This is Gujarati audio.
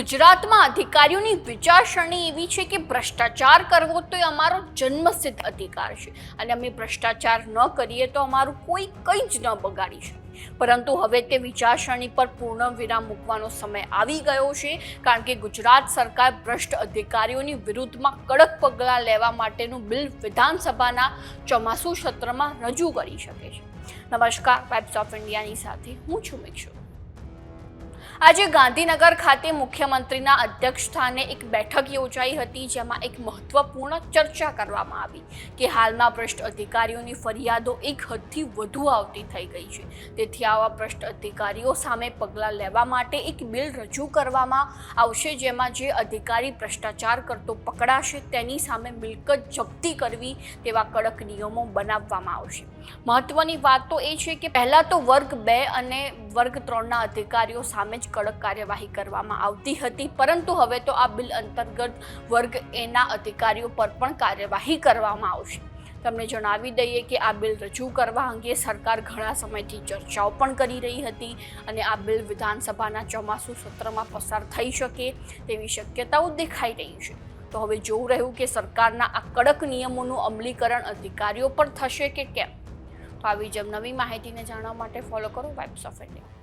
ગુજરાતમાં અધિકારીઓની વિચારસરણી એવી છે કે ભ્રષ્ટાચાર કરવો તો એ અમારો જન્મસિદ્ધ અધિકાર છે. અને અમે ભ્રષ્ટાચાર ન કરીએ તો અમારું કોઈ કંઈ જ ન બગાડી શકે. પરંતુ હવે તે વિચારસરણી પર પૂર્ણ વિરામ મૂકવાનો સમય આવી ગયો છે, કારણ કે ગુજરાત સરકાર ભ્રષ્ટ અધિકારીઓની વિરુદ્ધમાં કડક પગલાં લેવા માટેનું બિલ વિધાનસભાના ચોમાસુ સત્રમાં રજૂ કરી શકે છે. નમસ્કાર વાઇબ્સ ઓફ ઇન્ડિયાની સાથે હું છું મિક્ષુ આજે ગાંધીનગર ખાતે મુખ્યમંત્રીના અધ્યક્ષ સ્થાને એક બેઠક યોજાઈ હતી, જેમાં એક મહત્વપૂર્ણ ચર્ચા કરવામાં આવી કે હાલમાં ભ્રષ્ટ અધિકારીઓની ફરિયાદો એક હદથી વધુ આવતી થઈ ગઈ છે. તેથી આવા ભ્રષ્ટ અધિકારીઓ સામે પગલાં લેવા માટે એક બિલ રજૂ કરવામાં આવશે, જેમાં જે અધિકારી ભ્રષ્ટાચાર કરતો પકડાશે તેની સામે મિલકત જપ્તી કરવી તેવા કડક નિયમો બનાવવામાં આવશે. મહત્વની વાત તો એ છે કે પહેલાં તો વર્ગ બે અને વર્ગ ત્રણના અધિકારીઓ સામે જ કડક કાર્યવાહી કરવામાં આવતી હતી. પરંતુ હવે તો આ બિલ અંતર્ગત વર્ગ એના અધિકારીઓ પર પણ કાર્યવાહી કરવામાં આવશે. તમને જણાવી દઈએ કે આ બિલ રજૂ કરવા અંગે સરકાર ઘણા સમયથી ચર્ચાઓ પણ કરી રહી હતી અને આ બિલ વિધાનસભાના ચોમાસુ સત્રમાં પસાર થઈ શકે તેવી શક્યતાઓ દેખાઈ રહી છે. તો હવે જોવું રહ્યું કે સરકારના આ કડક નિયમોનું અમલીકરણ અધિકારીઓ પર થશે કે કેમ? તો આવી જેમ નવી માહિતીને જાણવા માટે ફોલો કરો વાઇબ્સ ઓફ ઇન્ડિયા